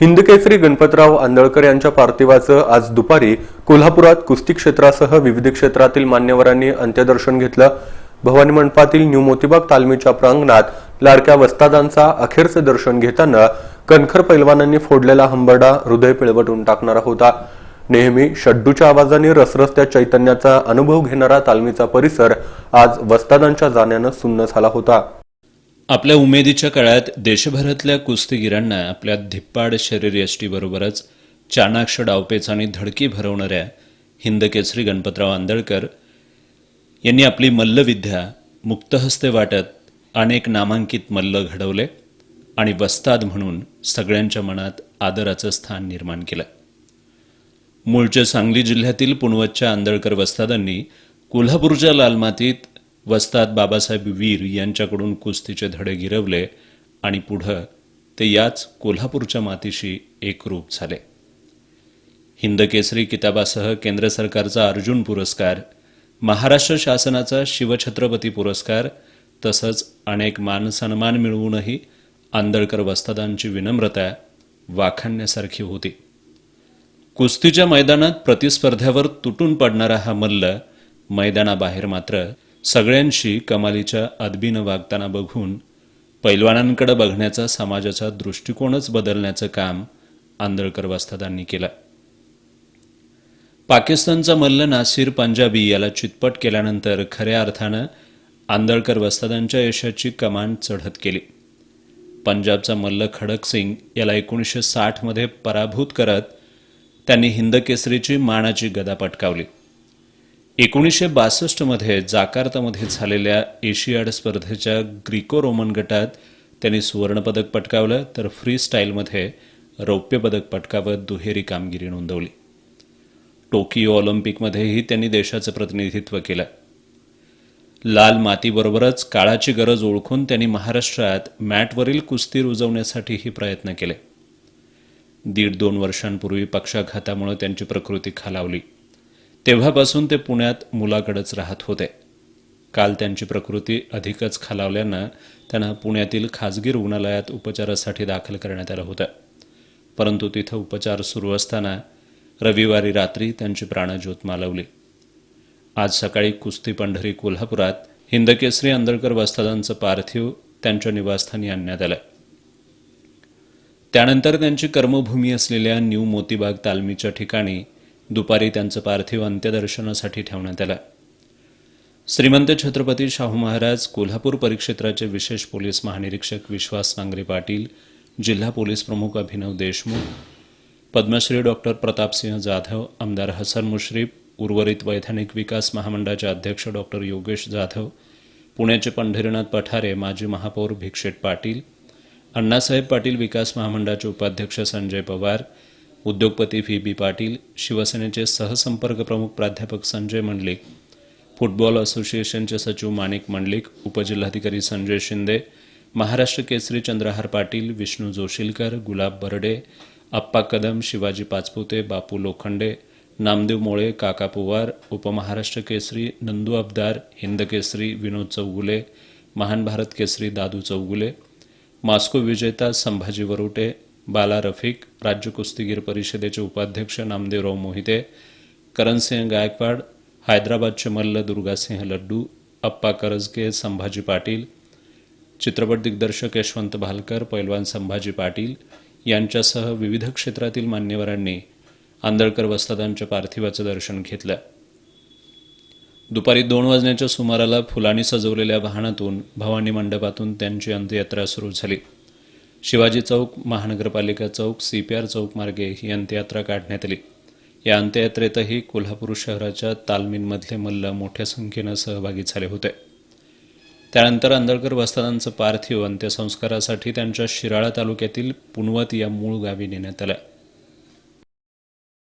हिंदकेसरी गणपतराव आंदळकर यांच्या पार्थिवाचं आज दुपारी कोल्हापुरात कुस्ती क्षेत्रासह विविध क्षेत्रातील मान्यवरांनी अंत्यदर्शन घेतलं. भवानी मंडपातील न्यू मोतीबाग तालमीच्या प्रांगणात लाडक्या वस्तादांचा अखेरचं दर्शन घेताना कणखर पैलवानांनी फोडलेला हंबरडा हृदय पिळवटून टाकणारा होता. नेहमी शड्डूच्या आवाजाने रसरसत्या चैतन्याचा अनुभव घेणारा तालमीचा परिसर आज वस्तादांच्या जाण्यानं सुन्न झाला होता. आपल्या उमेदीच्या काळात देशभरातल्या कुस्तीगिरांना आपल्या धिप्पाड शरीरयष्टीबरोबरच चाणाक्ष डावपेच आणि धडकी भरवणाऱ्या हिंदकेसरी गणपतराव आंदळकर यांनी आपली मल्लविद्या मुक्तहस्ते वाटत अनेक नामांकित मल्ल घडवले आणि वस्ताद म्हणून सगळ्यांच्या मनात आदराचं स्थान निर्माण केलं. मूळच्या सांगली जिल्ह्यातील पुणवतच्या आंदळकर वस्तादांनी कोल्हापूरच्या लालमातीत वस्ताद बाबासाहेब वीर यांच्याकडून कुस्तीचे धडे गिरवले आणि पुढं ते याच कोल्हापूरच्या मातीशी एकरूप झाले. हिंदकेसरी किताबासह केंद्र सरकारचा अर्जुन पुरस्कार महाराष्ट्र शासनाचा शिवछत्रपती पुरस्कार तसंच अनेक मानसन्मान मिळवूनही आंदळकर वस्तादांची विनम्रता वाखाणण्यासारखी होती. कुस्तीच्या मैदानात प्रतिस्पर्ध्यावर तुटून पडणारा हा मल्ल मैदानाबाहेर मात्र सगळ्यांशी कमालीच्या अदबीनं वागताना बघून पैलवानांकडे बघण्याचा समाजाचा दृष्टिकोनच बदलण्याचं काम आंदळकर वस्तादांनी केलं पाकिस्तानचा मल्ल नासिर पंजाबी याला चितपट केल्यानंतर खऱ्या अर्थानं आंदळकर वस्तादांच्या यशाची कमान चढत केली. पंजाबचा मल्ल खडक सिंग याला एकोणीसशे साठमध्ये पराभूत करत त्यांनी हिंदकेसरीची मानाची गदा पटकावली. एकोणीसशे बासष्टमध्ये जाकार्तामध्ये झालेल्या एशियाड स्पर्धेच्या ग्रीको रोमन गटात त्यांनी सुवर्णपदक पटकावलं तर फ्री स्टाईलमध्ये रौप्यपदक पटकावत दुहेरी कामगिरी नोंदवली. टोकियो ऑलिम्पिकमध्येही त्यांनी देशाचं प्रतिनिधित्व केलं. लाल मातीबरोबरच काळाची गरज ओळखून त्यांनी महाराष्ट्रात मॅटवरील कुस्ती रुजवण्यासाठीही प्रयत्न केले. दीड दोन वर्षांपूर्वी पक्षाघातामुळे त्यांची प्रकृती खालावली. तेव्हापासून ते पुण्यात मुलाकडेच राहत होते. काल त्यांची प्रकृती अधिकच खालावल्यानं त्यांना पुण्यातील खाजगी रुग्णालयात उपचारासाठी दाखल करण्यात आलं होतं. परंतु तिथं उपचार सुरू असताना रविवारी रात्री त्यांची प्राणज्योत मालवली. आज सकाळी कुस्ती पंढरी कोल्हापुरात हिंदकेसरी आंदळकर वस्तादांचं पार्थिव त्यांच्या निवासस्थानी आणण्यात आलं. त्यानंतर त्यांची कर्मभूमी असलेल्या न्यू मोतीबाग तालमीच्या ठिकाणी दुपारी त्यांचं पार्थिव अंत्यदर्शनासाठी ठेवण्यात आलं. श्रीमंत छत्रपती शाहू महाराज कोल्हापूर परिक्षेत्राचे विशेष पोलीस महानिरीक्षक विश्वास नांगरे पाटील जिल्हा पोलीस प्रमुख अभिनव देशमुख पद्मश्री डॉक्टर प्रतापसिंह जाधव आमदार हसन मुश्रीफ उर्वरित वैधानिक विकास महामंडळाचे अध्यक्ष डॉक्टर योगेश जाधव पुण्याचे पंढरीनाथ पठारे माजी महापौर भिक्षेट पाटील अण्णासाहेब पाटील विकास महामंडळाचे उपाध्यक्ष संजय पवार उद्योगपती व्ही बी पाटील शिवसेनेचे सहसंपर्क प्रमुख प्राध्यापक संजय मंडलिक फुटबॉल असोसिएशनचे सचिव माणिक मंडलिक उपजिल्हाधिकारी संजय शिंदे महाराष्ट्र केसरी चंद्रहार पाटील विष्णू जोशीलकर गुलाब बर्डे अप्पा कदम शिवाजी पाचपुते बापू लोखंडे नामदेव मोळे काका पोवार उपमहाराष्ट्र केसरी नंदू अबदार हिंद केसरी विनोद चौगुले महान भारत केसरी दादू चौगुले मास्को विजेता संभाजी वरुटे बाला रफिक राज्य कुस्तीगीर परिषदेचे उपाध्यक्ष नामदेवराव मोहिते करणसिंह गायकवाड हैदराबादचे मल्ल दुर्गासिंह लड्डू अप्पा करजके संभाजी पाटील चित्रपट दिग्दर्शक यशवंत भालकर पैलवान संभाजी पाटील यांच्यासह विविध क्षेत्रातील मान्यवरांनी आंदळकर वस्तादांच्या पार्थिवाचं दर्शन घेतलं. दुपारी दोन वाजण्याच्या सुमाराला फुलांनी सजवलेल्या वाहनातून भवानी मंडपातून त्यांची अंत्ययात्रा सुरू झाली. शिवाजी चौक महानगरपालिका चौक सी पी आर चौक मार्गे ही अंत्ययात्रा काढण्यात आली. या अंत्ययात्रेतही कोल्हापूर शहराच्या तालमींमधले मल्ल मोठ्या संख्येनं सहभागी झाले होते. त्यानंतर आंदळकर वस्तादांचं पार्थिव अंत्यसंस्कारासाठी त्यांच्या शिराळा तालुक्यातील पुनवत या मूळ गावी नेण्यात आलं.